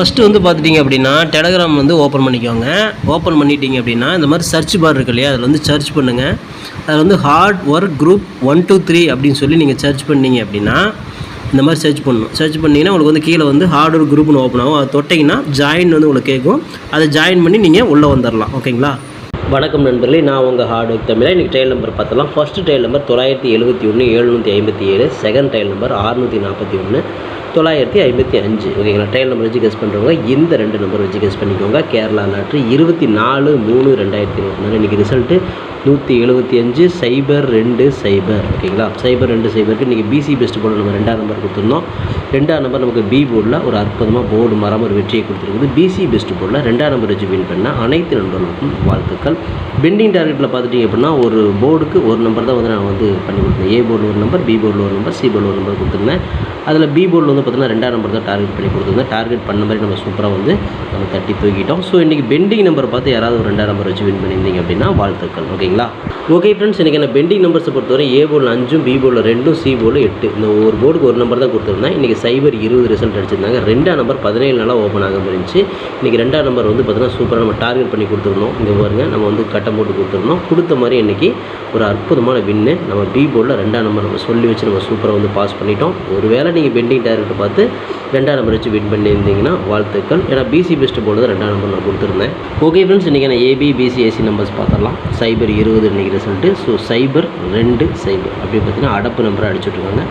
First வந்து பார்த்துட்டிங்க அப்படின்னா டெலகிராம் வந்து ஓப்பன் பண்ணிக்கோங்க. ஓப்பன் பண்ணிட்டீங்க அப்படின்னா இந்த மாதிரி சர்ச் பார் இருக்கு இல்லையா அதில் வந்து சர்ச் பண்ணுங்கள் அதில் வந்து hard work group one two three அப்படின்னு சொல்லி நீங்கள் சர்ச் பண்ணீங்க அப்படின்னா இந்த மாதிரி சர்ச் பண்ணணும். சர்ச் பண்ணிங்கன்னா உங்களுக்கு வந்து கீழே வந்து ஹார்ட் ஒர்க் குரூப்னு ஓப்பன் ஆகும். அதை தொட்டிங்கன்னா ஜாயின் வந்து உங்களுக்கு கேட்கும். அதை ஜாயின் பண்ணி நீங்கள் உள்ளே வந்துடலாம் ஓகேங்களா வணக்கம் நண்பர்களே நான் உங்கள் ஹார்ட் ஒர்க் தமிழா இன்றைக்கி ட்ரையல் நம்பர் பார்த்தலாம் ஃபஸ்ட்டு ட்ரையல் நம்பர் தொள்ளாயிரத்தி எழுபத்தி ஒன்று எழுநூற்றி ஐம்பத்தி ஏழு. செகண்ட் ட்ரையல் நம்பர் அறுநூற்றி நாற்பத்தி ஒன்று தொள்ளாயிரத்தி ஐம்பத்தி அஞ்சு. ஓகேங்களா? ட்ரையல் நம்பர் வச்சு கெஸ் பண்ணுறவங்க இந்த ரெண்டு நம்பர் வச்சு கெஸ் பண்ணிக்கோங்க. கேரளா லாட்ரி இருபத்தி நாலு மூணு ரெண்டாயிரத்தி இருபத்தி நாலு இன்றைக்கி ரிசல்ட்டு நூற்றி எழுபத்தி அஞ்சு சைபர் ரெண்டு சைபர் ஓகேங்களா? சைபர் ரெண்டு சைபருக்கு இன்றைக்கி பிசி பெஸ்ட் போர்டு நம்ம ரெண்டாம் நம்பர் கொடுத்துருந்தோம். ரெண்டாம் நம்பர் நமக்கு பி போர்டில் ஒரு அற்புதமாக போர்டு மரம் ஒரு வெற்றியை கொடுத்துருக்குது. பிசி பெஸ்ட் போர்டில் ரெண்டாம் நம்பர் வச்சு வின் பண்ண அனைத்து நண்பர்களுக்கும் வாழ்த்துக்கள். பெண்டிங் டார்கெட்டில் பார்த்துட்டிங்க அப்படின்னா ஒரு போர்டுக்கு ஒரு நம்பர் தான் வந்து நான் வந்து பண்ணி கொடுத்தேன். ஏ போர்டில் ஒரு நம்பர் பி போர்டில் ஒரு நம்பர் சி போர்டில் ஒரு நம்பர் கொடுத்துருந்தேன். அதில் பி போர்டில் வந்து பார்த்திங்கன்னா ரெண்டாம் நம்பர் தான் டார்கெட் பண்ணி கொடுத்துருந்தோம் டார்கெட் பண்ண மாதிரி நம்ம சூப்பராக வந்து நம்ம தட்டி தூக்கிட்டோம். ஸோ இன்றைக்கி பெண்டிங் நம்பர் பார்த்து யாராவது ஒரு ரெண்டாம் நம்பர் வச்சு வின் பண்ணியிருந்தீங்க அப்படின்னா வாழ்த்துக்கள். ஓகேங்களா ஓகே ஃப்ரெண்ட்ஸ் இன்றைக்கி நான் பெண்டிங் நம்பர்ஸை பொறுத்தவரை ஏ போல் அஞ்சும் பி போல் ரெண்டும் சி போல் எட்டு. இந்த ஒரு போர்டுக்கு ஒரு நம்பர் தான் கொடுத்துருந்தேன். இன்றைக்கி சைபர் இருபது ரிசல்ட் அடிச்சிருந்தாங்க. ரெண்டாம் நம்பர் பதினேழு நாளாக ஓப்பன் ஆக இருந்துச்சு. இன்றைக்கி ரெண்டாம் நம்பர் வந்து பார்த்திங்கன்னா சூப்பராக நம்ம டார்கெட் பண்ணி கொடுத்துருந்தோம். இங்கே பாருங்கள் நம்ம வந்து கட்டம் போட்டு கொடுத்துருந்தோம். கொடுத்த மாதிரி இன்றைக்கி ஒரு அற்புதமான வின்னு நம்ம பி போர்டில் ரெண்டாம் நம்பர் நம்ம சொல்லி வச்சு நம்ம சூப்பராக வந்து பாஸ் பண்ணிட்டோம். ஒருவேளை நீங்கள் பெண்டிங் போட்டு பார்த்து ரெண்டாம் நம்பர் வச்சு வின் பண்ணியிருந்தீங்கன்னா வாழ்த்துக்கள். ஏன்னா பிசி பெஸ்ட்டு போனது ரெண்டாம் நம்பர் நான் கொடுத்துருந்தேன். ஓகே ஃப்ரெண்ட்ஸ் இன்றைக்கி நான் ஏபி பிசி ஏசி நம்பர்ஸ் பார்த்துடலாம். சைபர் இருபது இன்றைக்கி ரிசல்ட்டு ஸோ சைபர் ரெண்டு சைபர் அப்படி பார்த்தீங்கன்னா அடப்பு நம்பரை அடிச்சுட்ருக்காங்க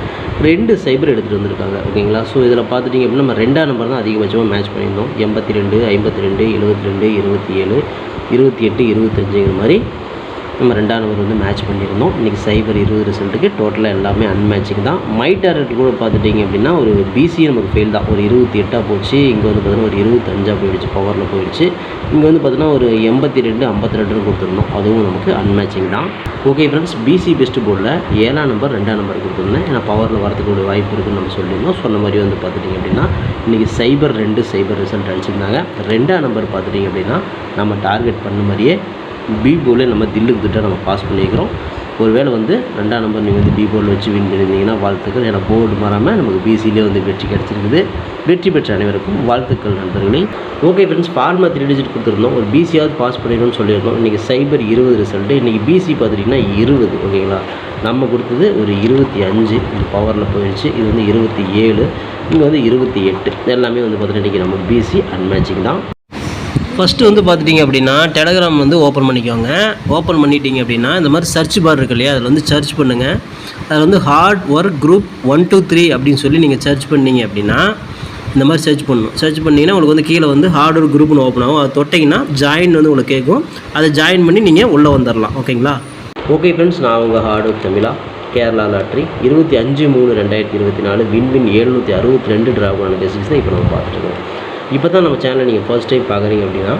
ரெண்டு சைபர் எடுத்துகிட்டு வந்திருக்காங்க. ஓகேங்களா ஸோ இதில் பார்த்துட்டிங்க அப்படின்னா நம்ம ரெண்டாம் நம்பர் தான் அதிகபட்சமாக மேட்ச் பண்ணியிருந்தோம். எண்பத்தி ரெண்டு ஐம்பத்தி ரெண்டு எழுபத்தி ரெண்டு இருபத்தி ஏழு இருபத்தி எட்டு இருபத்தஞ்சுங்கிற மாதிரி நம்ம ரெண்டாம் நம்பர் வந்து மேட்ச் பண்ணியிருந்தோம். இன்றைக்கி சைபர் இருபது ரிசல்ட்டுக்கு டோட்டலாக எல்லாமே அன்மேட்சிங் தான். மை டார்கெட் கூட பார்த்துட்டிங்க அப்படின்னா ஒரு பிசி நமக்கு ஃபெயில் தான். ஒரு இருபத்தி எட்டாக போச்சு. இங்கே வந்து பார்த்தீங்கன்னா ஒரு இருபத்தஞ்சாக போயிடுச்சு. பவரில் போயிடுச்சு. இங்கே வந்து பார்த்தீங்கன்னா ஒரு எண்பத்தி ரெண்டு ஐம்பத்தி ரெண்டுன்னு கொடுத்துருந்தோம். அதுவும் நமக்கு அன்மேட்சிங் தான். ஓகே ஃப்ரெண்ட்ஸ் பிசி பெஸ்ட் போர்டில் ஏழாம் நம்பர் ரெண்டாம் நம்பர் கொடுத்துருந்தேன். ஏன்னா பவரில் வரதுக்கு ஒரு வாய்ப்பு இருக்குன்னு நம்ம சொல்லியிருந்தோம். சொன்ன மாதிரி வந்து பார்த்துட்டிங்க அப்படின்னா இன்றைக்கி சைபர் ரெண்டு சைபர் ரிசல்ட் அடிச்சிருந்தாங்க. ரெண்டாம் நம்பர் பார்த்துட்டிங்க அப்படின்னா நம்ம டார்கெட் பண்ண மாதிரியே பி போர்டில் நம்ம தில்லுக்கு திட்டம் நம்ம பாஸ் பண்ணியிருக்கிறோம் ஒருவேளை வந்து ரெண்டாம் நம்பர் நீங்கள் வந்து பி போர்டில் வச்சு வின் பண்ணியிருந்தீங்கன்னா வாழ்த்துக்கள். ஏன்னா போர்டு மாறாமல் நமக்கு பிசிலே வந்து வெற்றி கிடச்சிருக்குது. வெற்றி பெற்ற அனைவருக்கும் வாழ்த்துக்கள் நண்பர்களே. ஓகே ஃப்ரெண்ட்ஸ் ஃபார்மா த்ரீ டிஜிட் கொடுத்துருந்தோம். ஒரு பிசியாவது பாஸ் பண்ணிடணும்னு சொல்லியிருந்தோம். இன்றைக்கி சைபர் இருபது ரிசல்ட்டு இன்றைக்கி பிசி பார்த்துட்டிங்கன்னா இருபது ஓகேங்களா நம்ம கொடுத்தது ஒரு இருபத்தி அஞ்சு. இது பவரில் போயிடுச்சு இது வந்து இருபத்தி ஏழு. இங்கே வந்து இருபத்தி எட்டு. எல்லாமே வந்து பார்த்துட்டு இன்றைக்கி நம்ம பிசி அன்மேட்சிங் தான். ஃபஸ்ட்டு வந்து பார்த்துட்டிங்க அப்படின்னா டெலகிராம் வந்து ஓப்பன் பண்ணிக்கோங்க. ஓப்பன் பண்ணிட்டீங்க அப்படின்னா இந்த மாதிரி சர்ச் பார் இருக்கு இல்லையா அதில் வந்து சர்ச் பண்ணுங்கள் அதில் வந்து hard work group one two three அப்படின்னு சொல்லி நீங்கள் சர்ச் பண்ணீங்க அப்படின்னா இந்த மாதிரி சர்ச் பண்ணணும். சர்ச் பண்ணிங்கன்னா உங்களுக்கு வந்து கீழே வந்து ஹார்ட் ஒர்க் குரூப்னு ஓப்பன் ஆகும். அதை தொட்டிங்கன்னா ஜாயின் வந்து உங்களுக்கு கேட்கும். அதை ஜாயின் பண்ணி நீங்கள் உள்ளே வந்துடலாம் ஓகேங்களா? ஓகே ஃப்ரெண்ட்ஸ் நான் உங்கள் ஹார்ட் ஒர்க் தமிழா கேரளா லாட்ரி. இருபத்தி அஞ்சு மூணு ரெண்டாயிரத்தி இருபத்தி நாலு வின் வின் எழுநூற்றி அறுபத்தி ரெண்டு டிராஃபான பெசிக்ஸ் தான் இப்போ நம்ம பார்த்துட்டு இருக்கோம். இப்போ தான் நம்ம சேனலை நீங்கள் ஃபர்ஸ்ட் டைம் பார்க்குறீங்க அப்படின்னா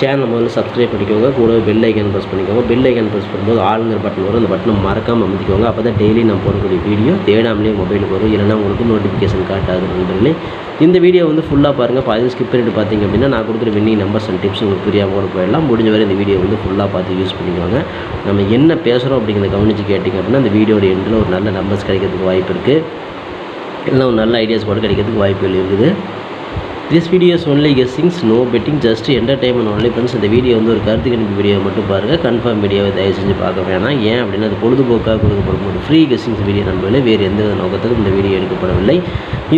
சேனலை முதல்ல சப்ஸ்கிரைப் பண்ணிக்கோங்க. கூடவே பெல் ஐக்கன் ப்ரெஸ் பண்ணிக்கோங்க. பெல் ஐக்கன் ப்ரெஸ் பண்ணும்போது ஆளுங்கிற பட்டன் வரும். அந்த பட்டனை மறக்காமல் அமைதிக்கோங்க அப்போ தான் டெய்லி நான் போடக்கூடிய வீடியோ தேடாமலே மொபைலுக்கு வரும். இல்லைனா உங்களுக்கு நோட்டிஃபிகேஷன் காட்டாது நண்பர்களே. இந்த வீடியோ வந்து ஃபுல்லாக பாருங்கள் பாதி ஸ்கிப் பண்ணிட்டு பார்த்தீங்க அப்படின்னா நான் கொடுக்குற வின்னிங் நம்பர்ஸ் அண்ட் டிப்ஸ் உங்களுக்கு புரியாமல் கூட போயிடலாம். முடிஞ்ச வரை இந்த வீடியோ வந்து ஃபுல்லாக பார்த்து யூஸ் பண்ணிக்கோங்க. நம்ம என்ன பேசுகிறோம் அப்படிங்கிறத கவனித்து கேட்டிங்க அப்படின்னா அந்த வீடியோட எண்டில் ஒரு நல்ல நம்பர்ஸ் கிடைக்கிறதுக்கு வாய்ப்பு இருக்குது இல்லை ஒரு நல்ல ஐடியாஸ் கூட கிடைக்கிறதுக்கு வாய்ப்புகள் இருக்குது. This videos only guessings no betting just entertainment only friends இந்த வீடியோ வந்து ஒரு கருத்து கணிப்பு வீடியோ மட்டும் பாருங்கள் கன்ஃபார்ம் வீடியோவை தயவு செஞ்சு பார்க்க வேணாம். ஏன் அப்படின்னா அது பொழுதுபோக்காக கொடுக்கப்படும் ஒரு ஃப்ரீ கெஸ்ஸிங்ஸ் வீடியோ நம்பவில்லை வேறு எந்த வித நோக்கத்துக்கும் இந்த வீடியோ எடுக்கப்படவில்லை.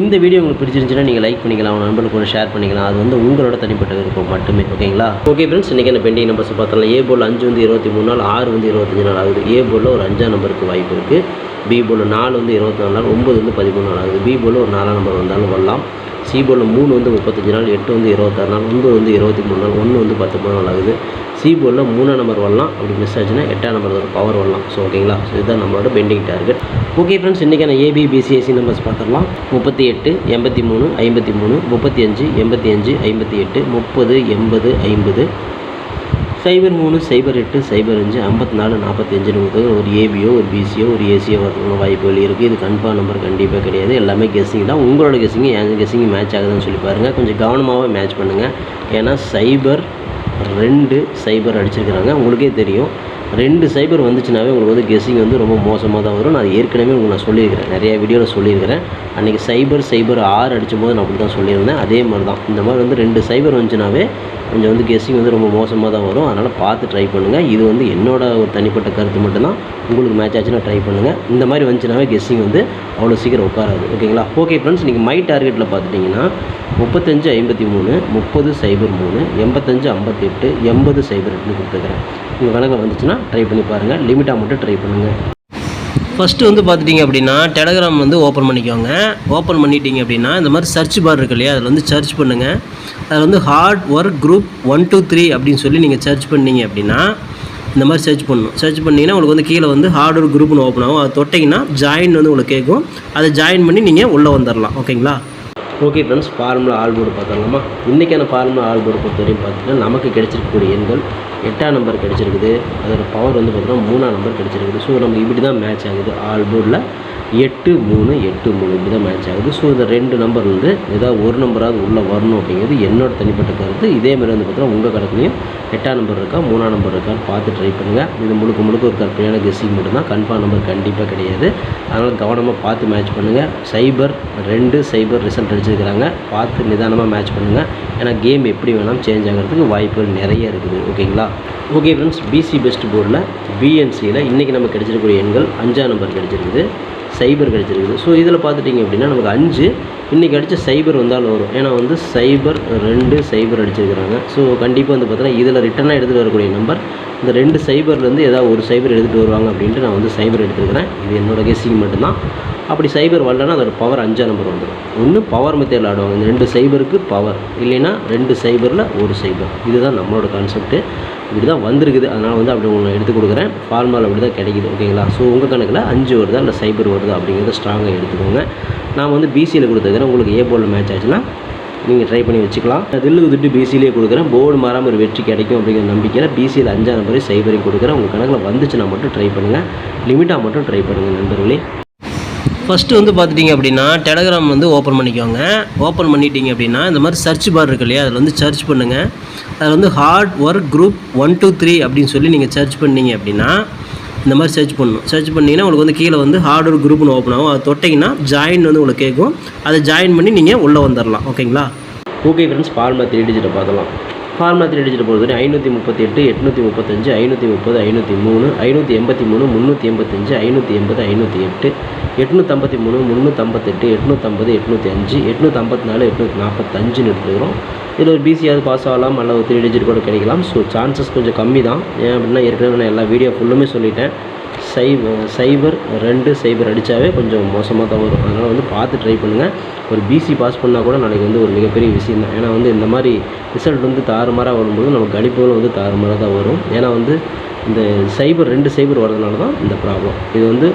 இந்த வீடியோ உங்களுக்கு பிடிச்சிருந்துச்சுன்னா நீங்கள் லைக் பண்ணிக்கலாம். உங்கள் நண்பர்களுக்கு கூட ஷேர் பண்ணிக்கலாம். அது வந்து உங்களோட தனிப்பட்ட விருப்பம் மட்டுமே ஓகேங்களா ஓகே ஃப்ரெண்ட்ஸ் இன்றைக்கி என்ன பெண்டிங் நம்பர்ஸ் பார்த்தலாம் ஏ போல் அஞ்சு வந்து இருபத்தி மூணு நாள் ஆறு வந்து இருபத்தஞ்சு நாள் ஆகுது. ஏ போலில் ஒரு அஞ்சாம் நம்பருக்கு வாய்ப்பு இருக்குது பி போல் நாலு வந்து இருபத்தி நாலு நாள் ஒம்பது வந்து பதிமூணு நாள் ஆகுது. பி போல் ஒரு நாலாம் நம்பர் வந்தாலும் வரலாம். சி போர்டில் மூணு வந்து முப்பத்தஞ்சு நாள் எட்டு வந்து இருபத்தாறு நாள் ஒன்பது வந்து இருபத்தி மூணு நாள் ஒன்று வந்து பத்தொம்பது நாள் ஆகுது. சி போர்டில் மூணாம் நம்பர் வரலாம். அப்படி மிஸ் ஆச்சுன்னா எட்டாம் நம்பர் ஒரு பவர் வரலாம். ஸோ ஓகேங்களா ஸோ இதுதான் நம்மளோட பெண்டிங் டார்கெட் ஓகே ஃப்ரெண்ட்ஸ் இன்றைக்கான ஏபிபிசிஎஸ்சி நம்பர்ஸ் பார்த்துடலாம். முப்பத்தி எட்டு எண்பத்தி மூணு ஐம்பத்தி மூணு முப்பத்தி அஞ்சு எண்பத்தி அஞ்சு ஐம்பத்தி எட்டு முப்பது எண்பது ஐம்பது. சைபர் மூணு சைபர் எட்டு சைபர் அஞ்சு ஐம்பத்தி நாலு நாற்பத்தஞ்சுன்னு கொடுத்தது ஒரு ஏபியோ ஒரு பிசியோ ஒரு ஏசியோ வரணும் வாய்ப்புகள் இருக்குது இது கன்ஃபார்ம் நம்பர் கண்டிப்பாக கிடையாது. எல்லாமே கெஸ்ஸிங் தான். உங்களோட கெஸ்ஸிங் என் கெஸ்ஸிங் மேட்ச் ஆகுதுன்னு சொல்லி பாருங்கள் கொஞ்சம் கவனமாகவே மேட்ச் பண்ணுங்கள் ஏன்னா சைபர் ரெண்டு சைபர் அடிச்சிருக்கிறாங்க. உங்களுக்கே தெரியும். ரெண்டு சைபர் வந்துச்சுனாவே உங்களுக்கு வந்து கெஸ்ஸிங் வந்து ரொம்ப மோசமாக தான் வரும். நான் ஏற்கனவே உங்களுக்கு நான் சொல்லியிருக்கிறேன். நிறைய வீடியோவில் சொல்லியிருக்கிறேன். அன்றைக்கி சைபர் சைபர் ஆறு அடிச்சும் போது நான் அப்படி தான் சொல்லியிருந்தேன். அதே மாதிரி தான் இந்த மாதிரி வந்து ரெண்டு சைபர் வந்துச்சுனாவே கொஞ்சம் வந்து கெஸ்ஸிங் வந்து ரொம்ப மோசமாக தான் வரும். அதனால் பார்த்து ட்ரை பண்ணுங்கள் இது வந்து என்னோட ஒரு தனிப்பட்ட கருத்து மட்டும்தான். உங்களுக்கு மேட்ச் ஆச்சுன்னா ட்ரை பண்ணுங்கள் இந்த மாதிரி வந்துச்சுனாவே கெஸ்ஸிங் வந்து அவ்வளோ சீக்கிரம் உட்காராது. ஓகேங்களா ஓகே ஃப்ரெண்ட்ஸ் நீங்கள் மை டார்கெட்டில் பார்த்துட்டிங்கன்னா முப்பத்தஞ்சு ஐம்பத்தி மூணு முப்பது சைபர் மூணு எண்பத்தஞ்சு ஐம்பத்தி எட்டு எண்பது சைபர் எட்டுன்னு கொடுத்துருக்குறேன். உங்கள் கணக்கில் வந்துச்சுன்னா ட்ரை பண்ணி பாருங்கள் லிமிட்டாக மட்டும் ட்ரை பண்ணுங்கள் ஃபஸ்ட்டு வந்து பார்த்துட்டிங்க அப்படின்னா டெலகிராம் வந்து ஓப்பன் பண்ணிக்கோங்க. ஓப்பன் பண்ணிட்டீங்க அப்படின்னா இந்த மாதிரி சர்ச் பார் இருக்கு இல்லையா அதில் வந்து சர்ச் பண்ணுங்கள் அதில் வந்து hard work group one two three அப்படின்னு சொல்லி நீங்கள் சர்ச் பண்ணீங்க அப்படின்னா இந்த மாதிரி சர்ச் பண்ணணும். சர்ச் பண்ணிங்கன்னா உங்களுக்கு வந்து கீழே வந்து ஹார்ட் ஒர்க் குரூப்னு ஓப்பன் ஆகும். அதை தொட்டிங்கன்னா ஜாயின் வந்து உங்களுக்கு கேட்கும். அதை ஜாயின் பண்ணி நீங்கள் உள்ளே வந்துடலாம் ஓகேங்களா ஓகே ஃப்ரெண்ட்ஸ் ஃபார்முலா ஆல்போர்டு பார்த்துடலாமா? இன்றைக்கான ஃபார்முலா ஆல்போர்டு பொறுத்த வரையும் பார்த்தீங்கன்னா நமக்கு கிடைச்சிருக்கக்கூடிய எண்கள் எட்டாம் நம்பர் கிடச்சிருக்குது. அதோட பவர் வந்து பார்த்தீங்கன்னா மூணாம் நம்பர் கிடச்சிருக்குது. ஸோ நம்ம இப்படி தான் மேட்ச் ஆகுது ஆல்போர்டில் எட்டு மூணு எட்டு மூணு இப்படி தான் மேட்ச் ஆகுது. ஸோ இந்த ரெண்டு நம்பர் வந்து ஏதாவது ஒரு நம்பராவது உள்ளே வரணும் அப்படிங்கிறது என்னோட தனிப்பட்ட கருத்து. இதேமாதிரி வந்து பார்த்தீங்கன்னா உங்கள் கணக்குலையும் எட்டாம் நம்பர் இருக்கா மூணாம் நம்பர் இருக்கான்னு பார்த்து ட்ரை பண்ணுங்கள் இது முழுக்க முழுக்க ஒரு கற்பனையான கெஸ்ஸிங் மட்டும்தான். கன்ஃபார்ம் நம்பர் கண்டிப்பாக கிடையாது. அதனால் கவனமாக பார்த்து மேட்ச் பண்ணுங்கள் சைபர் ரெண்டு சைபர் ரிசல்ட் அடிச்சிருக்கிறாங்க. பார்த்து நிதானமாக மேட்ச் பண்ணுங்கள் ஏன்னா கேம் எப்படி வேணாலும் சேஞ்ச் ஆகிறதுக்கு வாய்ப்புகள் நிறைய இருக்குது. ஓகேங்களா ஓகே ஃப்ரெண்ட்ஸ் பிசி பெஸ்ட் போர்டில் பிஎன்சியில் இன்றைக்கி நம்ம கிடைச்சிருக்கக்கூடிய எண்கள் அஞ்சாம் நம்பர் கிடச்சிருக்குது சைபர் கிடச்சிருக்குது. ஸோ இதில் பார்த்துட்டிங்க அப்படின்னா நமக்கு அஞ்சு இன்றைக்கி அடித்த சைபர் வந்தாலும் வரும். ஏன்னா வந்து சைபர் ரெண்டு சைபர் அடிச்சிருக்கிறாங்க. ஸோ கண்டிப்பாக வந்து பார்த்தீங்கன்னா இதில் ரிட்டனாக எடுத்துகிட்டு வரக்கூடிய நம்பர் இந்த ரெண்டு சைபர்லேருந்து ஏதாவது ஒரு சைபர் எடுத்துகிட்டு வருவாங்க அப்படின்ட்டு நான் வந்து சைபர் எடுத்துருக்கிறேன். இது என்னோட கெஸ்ஸிங் மட்டும்தான். அப்படி சைபர் வரலன்னா அதோட பவர் அஞ்சாம் நம்பர் வந்துடும் ஒன்று பவர் மெத்தேடில் ஆடுவாங்க. இந்த ரெண்டு சைபருக்கு பவர் இல்லைன்னா ரெண்டு சைபரில் ஒரு சைபர் இதுதான் நம்மளோட கான்செப்ட்டு இப்படி தான் வந்திருக்குது. அதனால் வந்து அப்படி ஒன்று எடுத்து கொடுக்குறேன். ஃபார்மால் அப்படி தான் கிடைக்குது ஓகேங்களா ஸோ உங்கள் கணக்கில் அஞ்சு வருதா? இல்லை சைபர் வருதா? அப்படிங்கிறத ஸ்ட்ராங்காக எடுத்துக்கோங்க. நான் வந்து பிசியில் கொடுத்துருக்கிறேன் உங்களுக்கு ஏ போர்டில் மேட்ச் ஆச்சுன்னா நீங்கள் ட்ரை பண்ணி வச்சுக்கலாம். தில்லுக்கு துட்டு பிசியிலே கொடுக்குறேன். போர்டு மாறாமல் ஒரு வெற்றி கிடைக்கும் அப்படிங்கிற நம்பிக்கையில் பிசியில் அஞ்சாம் நம்பரையும் சைபரையும் கொடுக்குறேன். உங்கள் கணக்கில் வந்துச்சுன்னா மட்டும் ட்ரை பண்ணுங்கள் லிமிட்டாக மட்டும் ட்ரை பண்ணுங்கள் நண்பர்களே. ஃபஸ்ட்டு வந்து பார்த்துட்டிங்க அப்படின்னா டெலகிராம் வந்து ஓப்பன் பண்ணிக்கோங்க. ஓப்பன் பண்ணிட்டீங்க அப்படின்னா இந்த மாதிரி சர்ச் பார் இருக்கு இல்லையா அதில் வந்து சர்ச் பண்ணுங்கள் அதில் வந்து hard work group one two three அப்படின்னு சொல்லி நீங்கள் சர்ச் பண்ணீங்க அப்படின்னா இந்த மாதிரி சர்ச் பண்ணணும். சர்ச் பண்ணிங்கன்னா உங்களுக்கு வந்து கீழே வந்து ஹார்ட் ஒர்க் குரூப்னு ஓப்பன் ஆகும். அதை தொட்டிங்கன்னா ஜாயின் வந்து உங்களுக்கு கேட்கும். அதை ஜாயின் பண்ணி நீங்கள் உள்ளே வந்துடலாம் ஓகேங்களா ஓகே ஃப்ரெண்ட்ஸ் ஃபார்முலா த்ரீ டிஜிட்டை பார்க்கலாம். ஃபார்முலா த்ரீ டிஜிட்டை பொறுத்தவரை ஐநூற்றி முப்பத்தி எட்டு எட்நூற்றி முப்பத்தஞ்சு ஐநூற்றி முப்பது ஐநூற்றி மூணு ஐநூற்றி எண்பத்தி மூணு முந்நூற்றி எண்பத்தஞ்சு ஐநூற்றி எண்பது ஐநூற்றி எட்டு எட்நூற்றம்பத்தி மூணு முந்நூற்றம்பத்தெட்டு எட்நூற்றம்பது எட்நூற்றி அஞ்சு எட்நூற்றம்பத்தி நாலு எட்நூற்றி நாற்பத்தஞ்சுன்னு எடுத்துக்கிறோம் இதில் ஒரு பிசியாவது பாஸ் ஆகலாம் அல்ல ஒரு த்ரீ டிஜிட் கூட கிடைக்கலாம். ஸோ சான்சஸ் கொஞ்சம் கம்மி தான் ஏன் அப்படின்னா ஏற்கனவே நான் எல்லா வீடியோ ஃபுல்லுமே சொல்லிட்டேன். சை சைபர் ரெண்டு சைபர் அடித்தாவே கொஞ்சம் மோசமாக தான் வரும். அதனால் வந்து பார்த்து ட்ரை பண்ணுங்கள் ஒரு பிசி பாஸ் பண்ணால் கூட நாளைக்கு வந்து ஒரு மிகப்பெரிய விஷயம் தான். ஏன்னா வந்து இந்த மாதிரி ரிசல்ட் வந்து தாறுமாறாக வரும்போது நம்ம கணிப்புகளும் வந்து தாறுமாறாக தான் வரும். ஏன்னா வந்து இந்த சைபர் ரெண்டு சைபர் வரதுனால தான் இந்த ப்ராப்ளம் இது வந்து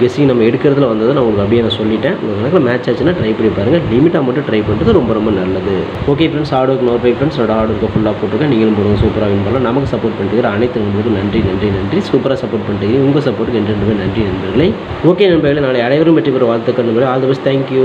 கெஸ்ஸிங் நம்ம எடுக்கிறதுல வந்தது நான் உங்களுக்கு அப்படியே நான் சொல்லிட்டேன். உங்களுக்கு கணக்கில் மேட்ச் ஆச்சுன்னா ட்ரை பண்ணி பாருங்கள் லிமிட்டாக மட்டும் ட்ரை பண்ணுறது ரொம்ப ரொம்ப நல்லது. ஓகே ஃப்ரெண்ட்ஸ் ஆர்டருக்கு ஒர்க் நோட் பை ஃப்ரெண்ட்ஸ் என்னோட ஃபுல்லாக போட்டுருக்கேன். நீங்களும் போடுங்க. சூப்பராக வின் பண்ணலாம். நமக்கு சப்போர்ட் பண்ணிட்டு அனைத்து நண்பர்களுக்கும் நன்றி நன்றி நன்றி. சூப்பராக சப்போர்ட் பண்ணிட்டு உங்கள் சப்போர்ட்டுக்கு என்று நன்றி நண்பர்களே. ஓகே நண்பர்களே நாளை அனைவரும் வெற்றி பெற வாழ்த்துக்கள் நண்பர்களே. All the best thank you